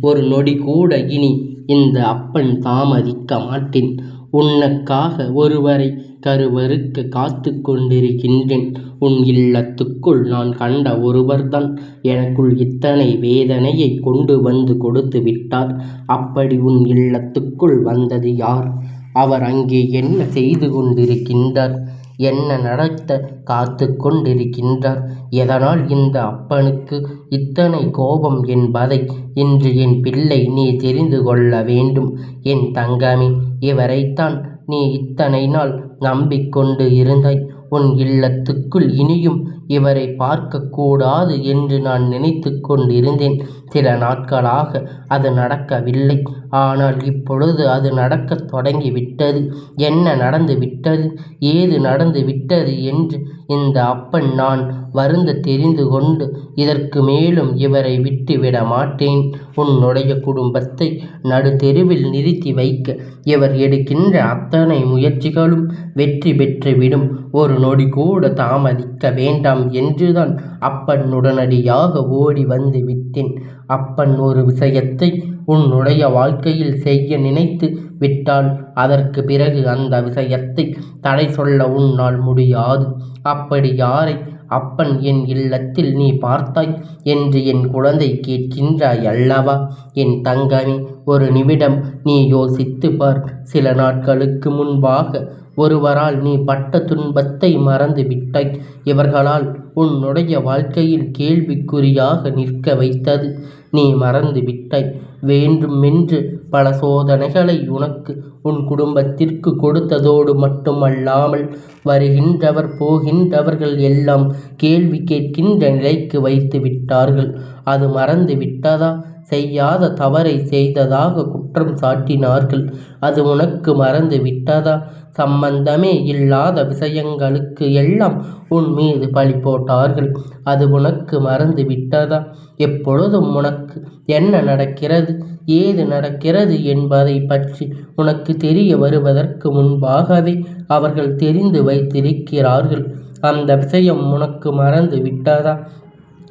ஒரு நொடி கூட இனி இந்த அப்பன் தாமதிக்க மாட்டேன். உனக்காக ஒருவரை கருவறுக்க காத்துக் கொண்டிருக்கின்றேன். உன் இல்லத்துக்குள் நான் கண்ட ஒருவர்தான் எனக்குள் இத்தனை வேதனையைக் கொண்டு வந்து கொடுத்து விட்டார். அப்படி உன் இல்லத்துக்குள் வந்தது யார்? அவர் அங்கே என்ன செய்து கொண்டிருக்கின்றார்? என்ன நடத்த காத்து கொண்டிருக்கின்றார்? எதனால் இந்த அப்பனுக்கு இத்தனை கோபம் என்பதை இன்று என் பிள்ளை நீ தெரிந்து கொள்ள வேண்டும். என் தங்கமே இவரைத்தான் நீ இத்தனை நாள் நம்பிக் கொண்டு இருந்தாய். உன் இல்லத்துக்குள் இனியும் இவரை பார்க்கக் கூடாது என்று நான் நினைத்து கொண்டிருந்தேன். சில நாட்களாக அது நடக்கவில்லை. ஆனால் இப்பொழுது அது நடக்கத் தொடங்கிவிட்டது. என்ன நடந்து விட்டது? ஏது நடந்து விட்டது என்று இந்த அப்பன் நான் வருந்த தெரிந்து கொண்டு இதற்கு மேலும் இவரை விட்டுவிட மாட்டேன். உன்னுடைய குடும்பத்தை நடுத்தெருவில் நிறுத்தி வைக்க இவர் எடுக்கின்ற அத்தனை முயற்சிகளும் வெற்றி பெற்றுவிடும். ஒரு நொடி கூட தாமதிக்க வேண்டாம் என்றுதான் அப்பன் உடனடியாக ஓடி வந்து விட்டேன். அப்பன் ஒரு விஷயத்தை உன்னுடைய வாழ்க்கையில் செய்ய நினைத்து விட்டால் அதற்குப் பிறகு அந்த விஷயத்தை தடை சொல்ல உன்னால் முடியாது. அப்படி யாரை அப்பன் என் இல்லத்தில் நீ பார்த்தாய் என்று என் குழந்தை கேட்கின்றாய் அல்லவா? என் தங்கமே ஒரு நிமிடம் நீ யோசித்து பார். சில நாட்களுக்கு முன்பாக ஒருவரால் நீ பட்ட துன்பத்தை மறந்து விட்டாய். இவர்களால் உன்னுடைய வாழ்க்கையில் கேள்விக்குறியாக நிற்க வைத்தது நீ மறந்து விட்டாய். வேண்டுமென்று பல சோதனைகளை உனக்கு உன் குடும்பத்திற்கு கொடுத்ததோடு மட்டுமல்லாமல் வருகின்றவர் போகின்றவர்கள் எல்லாம் கேள்வி கேட்கின்ற நிலைக்கு வைத்து விட்டார்கள். அது மறந்து விட்டதா? செய்யாத தவறை செய்ததாக குற்றம் சாட்டினார்கள். அது உனக்கு மறந்து விட்டதா? சம்பந்தமே இல்லாத விஷயங்களுக்கு எல்லாம் உன் மீது பழி போட்டார்கள். அது உனக்கு மறந்து விட்டதா? எப்பொழுதும் உனக்கு என்ன நடக்கிறது? ஏது நடக்கிறது என்பதைப் பற்றி உனக்கு தெரிய வருவதற்கு முன்பாகவே அவர்கள் தெரிந்து வைத்திருக்கிறார்கள். அந்த விஷயம் உனக்கு மறந்து விட்டதா?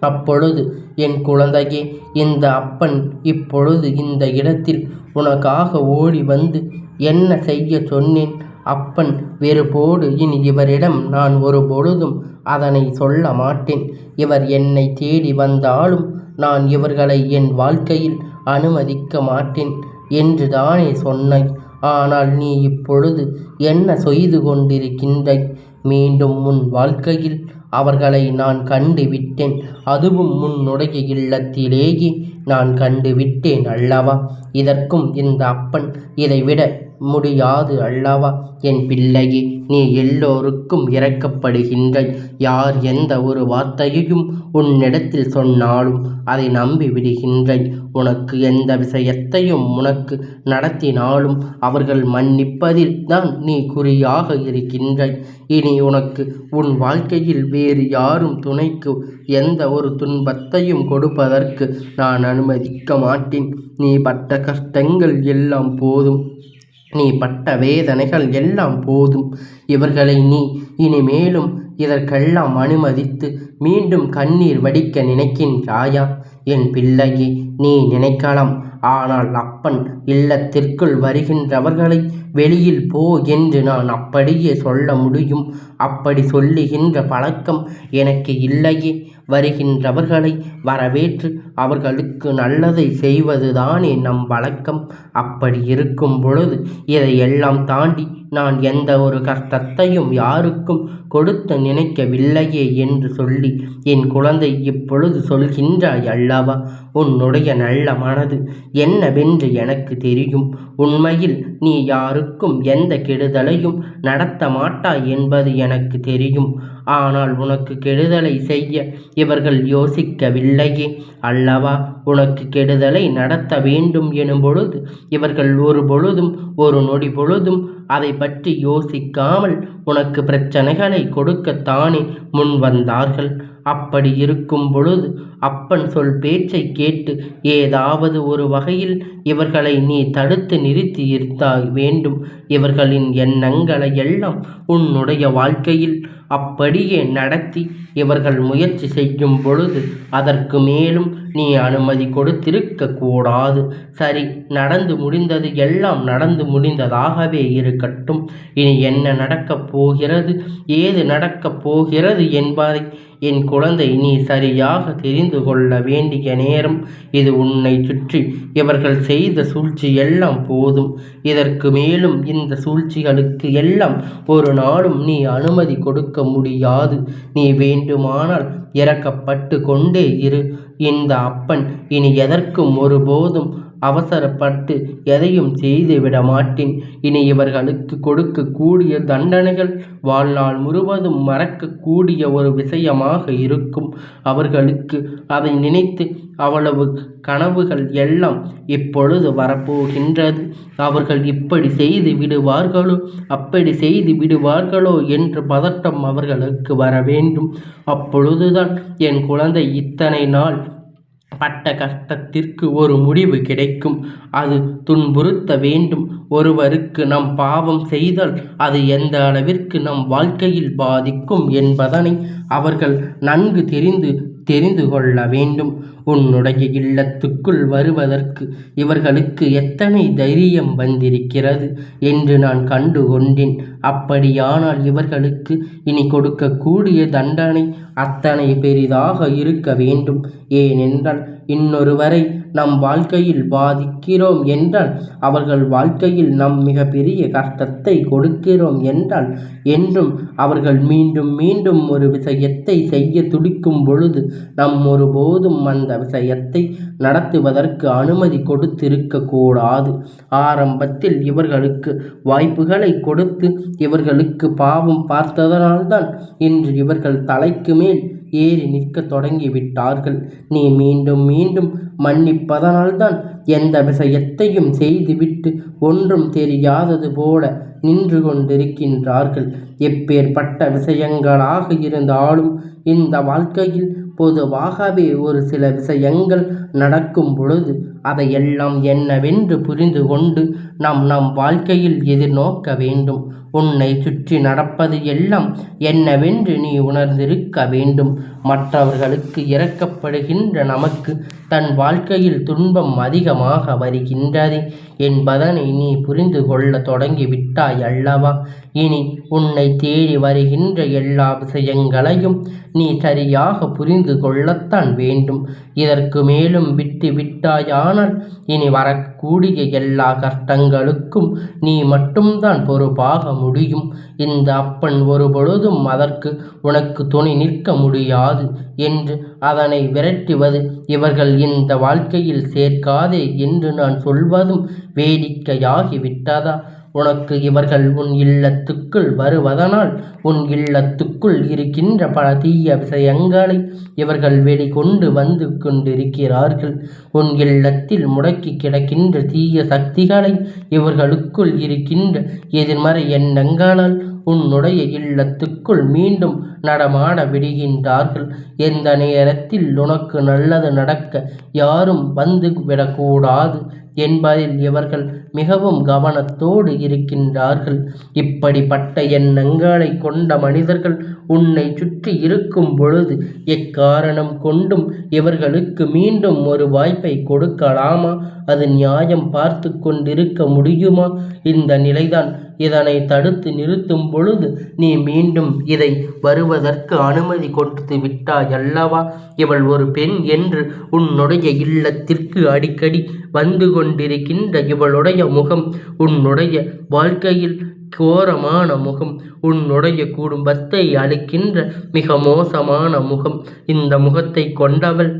அப்பொழுது என் குழந்தையே இந்த அப்பன் இப்பொழுது இந்த இடத்தில் உனக்காக ஓடி வந்து என்ன செய்ய சொன்னேன்? அப்பன் வெறுப்போடு இனி இவரிடம் நான் ஒரு பொழுதும் அதனை சொல்ல மாட்டேன். இவர் என்னை தேடி வந்தாலும் நான் இவர்களை என் வாழ்க்கையில் அனுமதிக்க மாட்டேன் என்று தானே சொன்னாய். ஆனால் நீ இப்பொழுது என்ன செய்து கொண்டிருக்கின்றாய்? மீண்டும் உன் வாழ்க்கையில் அவர்களை நான் கண்டு விட்டேன். அதுவும் உன்னுடைய இல்லத்திலேயே நான் கண்டு விட்டேன் அல்லவா? இதற்கும் இந்த அப்பன் இதைவிட முடியாது அல்லவா? என் பிள்ளையே நீ எல்லோருக்கும் இரக்கப்படுகின்றாய். யார் எந்த ஒரு வார்த்தையையும் உன்னிடத்தில் சொன்னாலும் அதை நம்பி விடுகின்றாய். உனக்கு எந்த விஷயத்தையும் உனக்கு நடத்தினாலும் அவர்கள் மன்னிப்பதில் தான் நீ குறியாக இருக்கின்றாய். இனி உனக்கு உன் வாழ்க்கையில் வேறு யாரும் துணைக்கு எந்த ஒரு துன்பத்தையும் கொடுப்பதற்கு நான் அனுமதிக்க மாட்டேன். நீ பட்ட கஷ்டங்கள் எல்லாம் போதும். நீ பட்ட வேதனைகள் எல்லாம் போதும். இவர்களை நீ இனிமேலும் இதற்கெல்லாம் அனுமதித்து மீண்டும் கண்ணீர் வடிக்க நினைக்கின்றாயா? என் பிள்ளையே நீ நினைக்கலாம். ஆனால் அப்பன் இல்லத்திற்குள் வருகின்றவர்களை வெளியில் போ என்று நான் அப்படியே சொல்ல முடியும். அப்படி சொல்லுகின்ற பழக்கம் எனக்கு இல்லையே. வருகின்றவர்களை வரவேற்று அவர்களுக்கு நல்லதை செய்வதுதானே நம் வழக்கம். அப்படி இருக்கும் பொழுது இதையெல்லாம் தாண்டி நான் எந்த ஒரு கஷ்டத்தையும் யாருக்கும் கொடுத்து நினைக்கவில்லையே என்று சொல்லி என் குழந்தை இப்பொழுது சொல்கின்றாய் அல்லவா? உன்னுடைய நல்ல மனது என்னவென்று எனக்கு தெரியும். உண்மையில் நீ யாருக்கும் எந்த கெடுதலையும் நடத்த மாட்டாய் என்பது எனக்கு தெரியும். ஆனால் உனக்கு கெடுதலை செய்ய இவர்கள் யோசிக்கவில்லையே அல்லவா? உனக்கு கெடுதலை நடத்த வேண்டும் எனும் பொழுது இவர்கள் ஒரு பொழுதும் ஒரு நொடி பொழுதும் அதை பற்றி யோசிக்காமல் உனக்கு பிரச்சனைகளை கொடுக்கத்தானே முன் வந்தார்கள் அப்படி இருக்கும் பொழுது அப்பன் சொல் பேச்சை கேட்டு ஏதாவது ஒரு வகையில் இவர்களை நீ தடுத்து நிறுத்தி இருந்தாய் வேண்டும். இவர்களின் எண்ணங்களை எல்லாம் உன்னுடைய வாழ்க்கையில் அப்படியே நடத்தி இவர்கள் முயற்சி செய்யும் பொழுது அதற்கு மேலும் நீ அனுமதி கொடுத்திருக்க கூடாது. சரி நடந்து முடிந்தது எல்லாம் நடந்து முடிந்ததாகவே இருக்கட்டும். இனி என்ன நடக்கப் போகிறது ஏது நடக்கப் போகிறது என்பதை என் குழந்தை நீ சரியாக தெரிந்து கொள்ள வேண்டிய நேரம் இது உன்னை சுற்றி. இவர்கள் செய்த சூழ்ச்சி எல்லாம் போதும். இதற்கு மேலும் இந்த சூழ்ச்சிகளுக்கு எல்லாம் ஒரு நாளும் நீ அனுமதி கொடுக்க முடியாது. நீ வேண்டுமானால் இறக்கப்பட்டு கொண்டே இரு. இந்த அப்பன் இனி எதற்கும் ஒருபோதும் அவசரப்பட்டு எதையும் செய்துவிட மாட்டேன் இனி இவர்களுக்கு கொடுக்கக்கூடிய தண்டனைகள் வாழ்நாள் முழுவதும் மறக்கக்கூடிய ஒரு விஷயமாக இருக்கும். அவர்களுக்கு அதை நினைத்து அவ்வளவு கனவுகள் எல்லாம் இப்பொழுது வரப்போகின்றது. அவர்கள் இப்படி செய்து விடுவார்களோ அப்படி செய்து விடுவார்களோ என்று பதட்டம் அவர்களுக்கு வர வேண்டும். அப்பொழுதுதான் என் குழந்தை இத்தனை நாள் பட்ட கஷ்டத்திற்கு ஒரு முடிவு கிடைக்கும். அது துன்புறுத்த வேண்டும். ஒருவருக்கு நம் பாவம் செய்தால் அது எந்த அளவிற்கு நம் வாழ்க்கையில் பாதிக்கும் என்பதனை அவர்கள் நன்கு தெரிந்து தெரிந்து கொள்ள வேண்டும். உன்னுடைய இல்லத்துக்குள் வருவதற்கு இவர்களுக்கு எத்தனை தைரியம் வந்திருக்கிறது என்று நான் கண்டு கொண்டேன். அப்படியானால் இவர்களுக்கு இனி கொடுக்கக்கூடிய தண்டனை அத்தனை பெரிதாக இருக்க வேண்டும். ஏனென்றால் இன்னொருவரை நம் வாழ்க்கையில் பாதிக்கிறோம் என்றால் அவர்கள் வாழ்க்கையில் நம் மிகப்பெரிய கஷ்டத்தை கொடுக்கிறோம் என்றால் என்றும் அவர்கள் மீண்டும் மீண்டும் ஒரு விஷயத்தை செய்ய துடிக்கும் பொழுது நம் ஒருபோதும் அந்த விஷயத்தை நடத்துவதற்கு அனுமதி கொடுத்திருக்க கூடாது. ஆரம்பத்தில் இவர்களுக்கு வாய்ப்புகளை கொடுத்து இவர்களுக்கு பாவம் பார்த்ததனால்தான் இன்று இவர்கள் தலைக்கு மேல் ஏறி நிற்கத் தொடங்கிவிட்டார்கள். நீ மீண்டும் மீண்டும் மன்னிப்பதனால்தான் எந்த விஷயத்தையும் செய்துவிட்டு ஒன்றும் தெரியாதது போல நின்று கொண்டிருக்கின்றார்கள். எப்பேற்பட்ட விஷயங்களாக இருந்தாலும் இந்த வாழ்க்கையில் பொதுவாகவே ஒரு சில விஷயங்கள் நடக்கும் பொழுது அதையெல்லாம் என்னவென்று புரிந்து கொண்டு நாம் நம் வாழ்க்கையில் எதிர்நோக்க வேண்டும். உன்னை சுற்றி நடப்பது எல்லாம் என்னவென்று நீ உணர்ந்திருக்க வேண்டும். மற்றவர்களுக்கு இறக்கப்படுகின்ற நமக்கு தன் வாழ்க்கையில் துன்பம் அதிகமாக வருகின்றது என்பதனை நீ புரிந்து கொள்ள தொடங்கிவிட்டாய் அல்லவா? இனி உன்னை தேடி வருகின்ற எல்லா விஷயங்களையும் நீ சரியாக புரிந்து கொள்ளத்தான் வேண்டும். இதற்கு மேலும் விட்டு விட்டாயானால் இனி வரக்கூடிய எல்லா கஷ்டங்களுக்கும் நீ மட்டும்தான் பொறுப்பாக முடியும் முடியும். இந்த அப்பன் ஒரு பொழுதும் அதற்கு உனக்கு துணை நிற்க முடியாது என்று அதனை விரட்டுவது இவர்கள் இந்த வாழ்க்கையில் சேர்க்காதே என்று நான் சொல்வதும் வேடிக்கையாகிவிட்டதா? உனக்கு இவர்கள் உன் இல்லத்துக்குள் வருவதனால் உன் இல்லத்துக்குள் இருக்கின்ற பல தீய விஷயங்களை இவர்கள் வெளிக்கொண்டு வந்து கொண்டிருக்கிறார்கள். உன் இல்லத்தில் முடக்கி கிடக்கின்ற தீய சக்திகளை இவர்களுக்குள் இருக்கின்ற எதிர்மறை எண்ணங்களால் உன்னுடைய இல்லத்துக்குள் மீண்டும் நடமாட விடுகின்றார்கள். எந்த நேரத்தில் உனக்கு நல்லது நடக்க யாரும் வந்து விடக்கூடாது. என்பதில் இவர்கள் மிகவும் கவனத்தோடு இருக்கின்றார்கள். இப்படிப்பட்ட எண்ணங்களை கொண்ட மனிதர்கள் உன்னை சுற்றி இருக்கும் பொழுது எக்காரணம் கொண்டும் இவர்களுக்கு மீண்டும் ஒரு வாய்ப்பை கொடுக்கலாமா? அது நியாயம் பார்த்து கொண்டிருக்க முடியுமா? இந்த நிலைதான் இதனை தடுத்து நிறுத்தும் பொழுது நீ மீண்டும் இதை வருவதற்கு அனுமதி கொடுத்து விட்டாய் அல்லவா இவள் ஒரு பெண் என்று உன்னுடைய இல்லத்திற்கு அடிக்கடி வந்து கொண்டிருக்கின்ற இவளுடைய முகம் உன்னுடைய வாழ்க்கையில் கோரமான முகம் உன்னுடைய குடும்பத்தை அழிக்கின்ற மிக மோசமான முகம். இந்த முகத்தை கொண்டவள்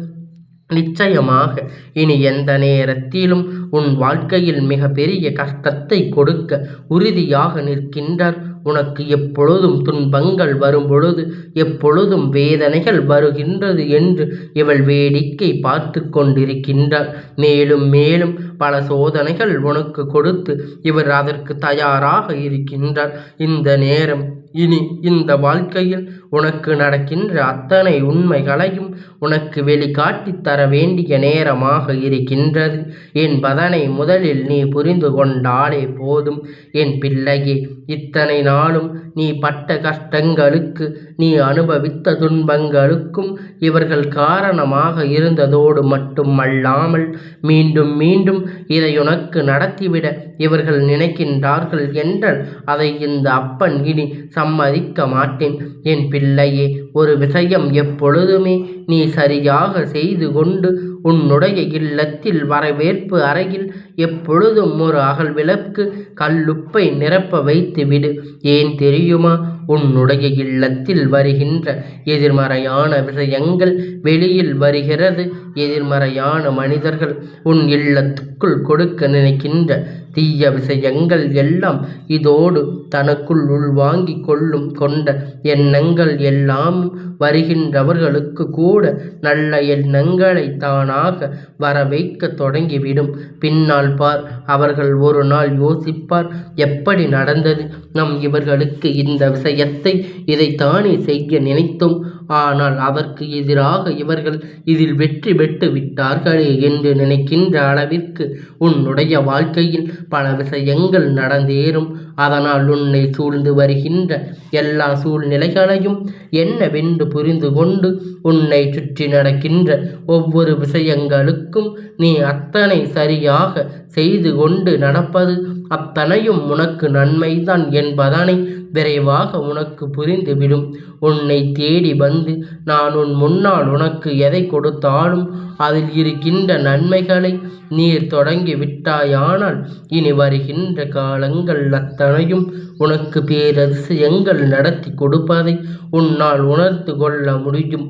நிச்சயமாக இனி எந்த நேரத்திலும் உன் வாழ்க்கையில் மிக பெரிய கஷ்டத்தை கொடுக்க உறுதியாக நிற்கின்றார். உனக்கு எப்பொழுதும் துன்பங்கள் வரும் பொழுது எப்பொழுதும் வேதனைகள் வருகின்றது என்று இவள் வேடிக்கை பார்த்து கொண்டிருக்கின்றார் மேலும் மேலும் பல சோதனைகள் உனக்கு கொடுத்து இவர் அதற்கு தயாராக இருக்கின்றார். இந்த நேரம் இனி இந்த வாழ்க்கையில் உனக்கு நடக்கின்ற அத்தனை உண்மைகளையும் உனக்கு வெளிக்காட்டித் தர வேண்டிய நேரமாக இருக்கின்றது. என்பதனை முதலில் நீ புரிந்து கொண்டாலே போதும். என் பிள்ளையே இத்தனை நாளும் நீ பட்ட கஷ்டங்களுக்கு நீ அனுபவித்த துன்பங்களுக்கும் இவர்கள் காரணமாக இருந்ததோடு மட்டுமல்லாமல் மீண்டும் மீண்டும் இதை உனக்கு நடத்திவிட இவர்கள் நினைக்கின்றார்கள் என்றால் அதை இந்த அப்பன் இனி சம்மதிக்க மாட்டேன் என் பிள்ளையே ஒரு விஷயம் எப்பொழுதுமே நீ சரியாக செய்து கொண்டு உன்னுடைய இல்லத்தில் வரவேற்பு அறையில் எப்பொழுதும் ஒரு அகல் விளக்கு கல்லுப்பை நிரப்ப வைத்து விடு. ஏன் தெரியுமா? உன்னுடைய இல்லத்தில் வருகின்ற எதிர்மறையான விஷயங்கள் வெளியில் வருகிறது. எதிர்மறையான மனிதர்கள் உன் இல்லத்துக்குள் கொடுக்க நினைக்கின்ற தீய விஷயங்கள் எல்லாம் இதோடு தனக்குள் உள்வாங்கி கொள்ளும் கொண்ட எண்ணங்கள் எல்லாம் வருகின்றவர்களுக்கு கூட நல்ல எண்ணங்களை தானாக வர வைக்க தொடங்கிவிடும். பின்னால் பார் அவர்கள் ஒரு நாள் யோசிப்பார் எப்படி நடந்தது? நம் இவர்களுக்கு இந்த விஷயத்தை இதைத்தானே செய்ய நினைத்தோம். ஆனால் அதற்கு எதிராக இவர்கள் இதில் வெற்றி பெற்று விட்டார்களே என்று நினைக்கின்ற அளவிற்கு உன்னுடைய வாழ்க்கையில் பல விஷயங்கள் நடந்தேறும். அதனால் உன்னை சூழ்ந்து வருகின்ற எல்லா சூழ்நிலைகளையும் என்னவென்று புரிந்து கொண்டு உன்னை சுற்றி நடக்கின்ற ஒவ்வொரு விஷயங்களுக்கும் நீ அத்தனை சரியாக செய்து கொண்டு நடப்பது அத்தனையும் உனக்கு நன்மைதான் என்பதனை விரைவாக உனக்கு புரிந்துவிடும். உன்னை தேடி வந்து நான் உன் முன்னால் உனக்கு எதை கொடுத்தாலும் அதில் இருக்கின்ற நன்மைகளை நீர் தொடங்கி விட்டாயானால் இனி வருகின்ற காலங்கள் அத்தனையும் உனக்கு பேரதிசயங்கள் நடத்தி கொடுப்பதை உன்னால் உணர்ந்து கொள்ள முடியும்.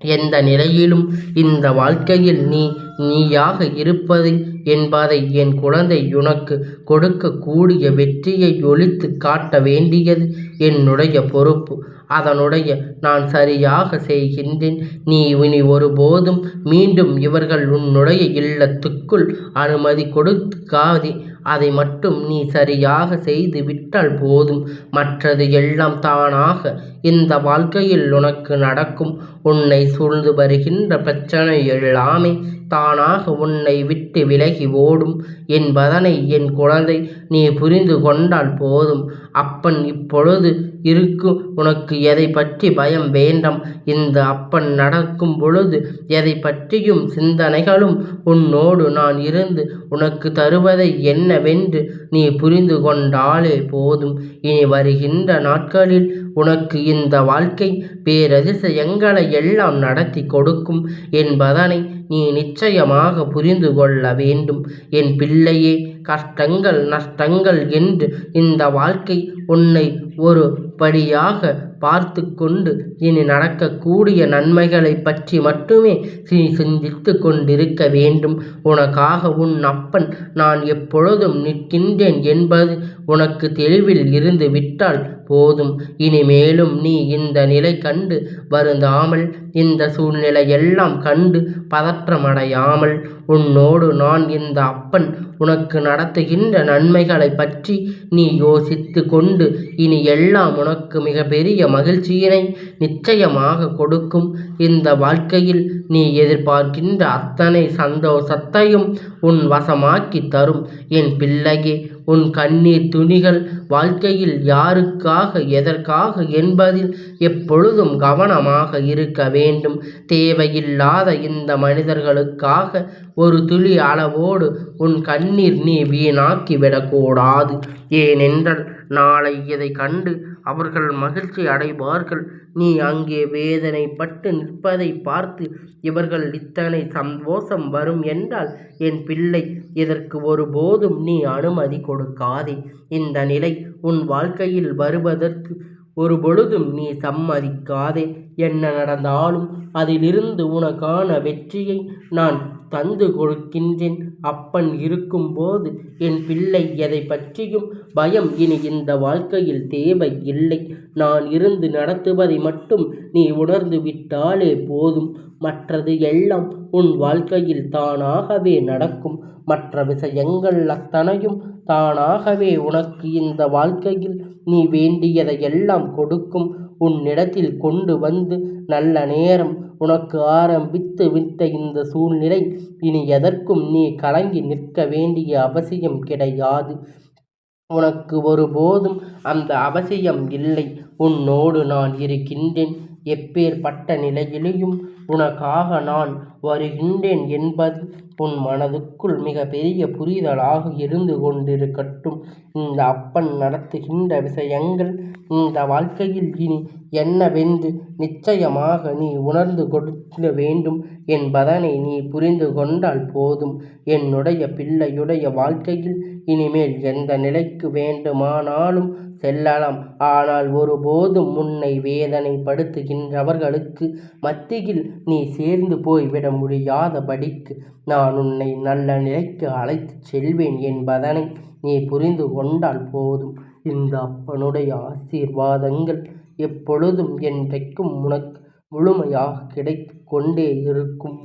எந்த நிலையிலும் இந்த வாழ்க்கையில் நீ நீயாக இருப்பதை என்பதை என் குழந்தை உனக்கு கொடுக்கக்கூடிய வெற்றியை ஒழித்து காட்ட வேண்டியது என்னுடைய பொறுப்பு. அதனுடைய நான் சரியாக செய்கின்றேன். நீ இனி ஒருபோதும் மீண்டும் இவர்கள் உன்னுடைய இல்லத்துக்குள் அனுமதி கொடுக்காதே. அதை மட்டும் நீ சரியாக செய்து விட்டால் போதும். மற்றது எல்லாம் தானாக இந்த வாழ்க்கையில் உனக்கு நடக்கும். உன்னை சூழ்ந்து வருகின்ற பிரச்சனை எல்லாமே தானாக உன்னை விட்டு விலகி ஓடும். என்பதனை என் குழந்தை நீ புரிந்து கொண்டால் போதும். அப்பன் இப்பொழுது இருக்கும் உனக்கு எதை பற்றி பயம்? வேண்டாம். இந்த அப்பன் நடக்கும் பொழுது எதை பற்றியும் சிந்தனைகளும் உன்னோடு நான் இருந்து உனக்கு தருவதை என்னவென்று நீ புரிந்து கொண்டாலே போதும். இனி வருகின்ற நாட்களில் உனக்கு இந்த வாழ்க்கை பேரதிசயங்களை எல்லாம் நடத்தி கொடுக்கும் என்பதனை நீ நிச்சயமாக புரிந்து கொள்ள வேண்டும். என் பிள்ளையே கஷ்டங்கள் நஷ்டங்கள் என்று இந்த வாழ்க்கை உன்னை ஒரு படியாக பார்த்து கொண்டு இனி நடக்கக்கூடிய நன்மைகளை பற்றி மட்டுமே நீ சிந்தித்து கொண்டிருக்க வேண்டும். உனக்காக உன் அப்பன் நான் எப்பொழுதும் நிற்கின்றேன் என்பது உனக்கு தெளிவில் இருந்து விட்டால் போதும். இனிமேலும் நீ இந்த நிலை கண்டு வருந்தாமல் இந்த சூழ்நிலையெல்லாம் கண்டு பதற்றமடையாமல் உன்னோடு நான் இந்த அப்பன் உனக்கு நடத்துகின்ற நன்மைகளை பற்றி நீ யோசித்து கொண்டு இனி எல்லாம் உனக்கு மிக பெரிய மகிழ்ச்சியினை நிச்சயமாக கொடுக்கும். இந்த வாழ்க்கையில் நீ எதிர்பார்க்கின்ற அத்தனை சந்தோஷத்தையும் உன் வசமாக்கி தரும். என் பிள்ளையே உன் கண்ணீர் துணிகள் வாழ்க்கையில் யாருக்காக எதற்காக என்பதில் எப்பொழுதும் கவனமாக இருக்க வேண்டும். தேவையில்லாத இந்த மனிதர்களுக்காக ஒரு துளி அளவோடு உன் கண்ணீர் நீ வீணாக்கிவிடக்கூடாது ஏனென்றால் நாளை இதை கண்டு அவர்கள் மகிழ்ச்சி அடைவார்கள். நீ அங்கே வேதனைப்பட்டு நிற்பதை பார்த்து இவர்கள் இத்தனை சந்தோஷம் வரும் என்றால் என் பிள்ளை இதற்கு ஒருபோதும் நீ அனுமதி கொடுக்காதே. இந்த நிலை உன் வாழ்க்கையில் வருவதற்கு ஒரு பொழுதும் நீ சம்மதிக்காதே. என்ன நடந்தாலும் அதிலிருந்து உனக்கான வெற்றியை நான் தந்து கொடுக்கின்றேன். அப்பன் இருக்கும்போது என் பிள்ளை எதை பற்றியும் பயம். இனி இந்த வாழ்க்கையில் தேவை இல்லை. நான் இருந்து நடத்துவதை மட்டும் நீ உணர்ந்து விட்டாலே போதும். மற்றது எல்லாம் உன் வாழ்க்கையில் தானாகவே நடக்கும். மற்ற விஷயங்கள் அத்தனையும் தானாகவே உனக்கு இந்த வாழ்க்கையில் நீ வேண்டியதை எல்லாம் கொடுக்கும். உன்னிடத்தில் கொண்டு வந்து நல்ல நேரம் உனக்கு ஆரம்பித்து விட்ட இந்த சூழ்நிலை இனி எதற்கும் நீ கலங்கி நிற்க வேண்டிய அவசியம் கிடையாது. உனக்கு ஒருபோதும் அந்த அவசியம் இல்லை. உன்னோடு நான் இருக்கின்றேன். எப்பேற்பட்ட நிலையிலையும் உனக்காக நான் வருகின்றேன் என்பது உன் மனதுக்குள் மிக பெரிய புரிதலாக இருந்து கொண்டிருக்கட்டும். இந்த அப்பன் நடத்துகின்ற விஷயங்கள் இந்த வாழ்க்கையில் இனி என்னவென்று நிச்சயமாக நீ உணர்ந்து கொடுக்க வேண்டும் என்பதனை நீ புரிந்து கொண்டால் போதும். என்னுடைய பிள்ளையுடைய வாழ்க்கையில் இனிமேல் எந்த நிலைக்கு வேண்டுமானாலும் செல்லலாம். ஆனால் ஒருபோதும் உன்னை வேதனைப்படுத்துகின்றவர்களுக்கு மத்தியில் நீ சேர்ந்து போய்விட முடியாதபடிக்கு நான் நான் உன்னை நல்ல நிலைக்கு அழைத்துச் செல்வேன் என்பதனை நீ புரிந்து கொண்டால் போதும். இந்த அப்பனுடைய ஆசீர்வாதங்கள் எப்பொழுதும் என்றைக்கும் உனக்கு முழுமையாக கிடைத்து கொண்டே இருக்கும்.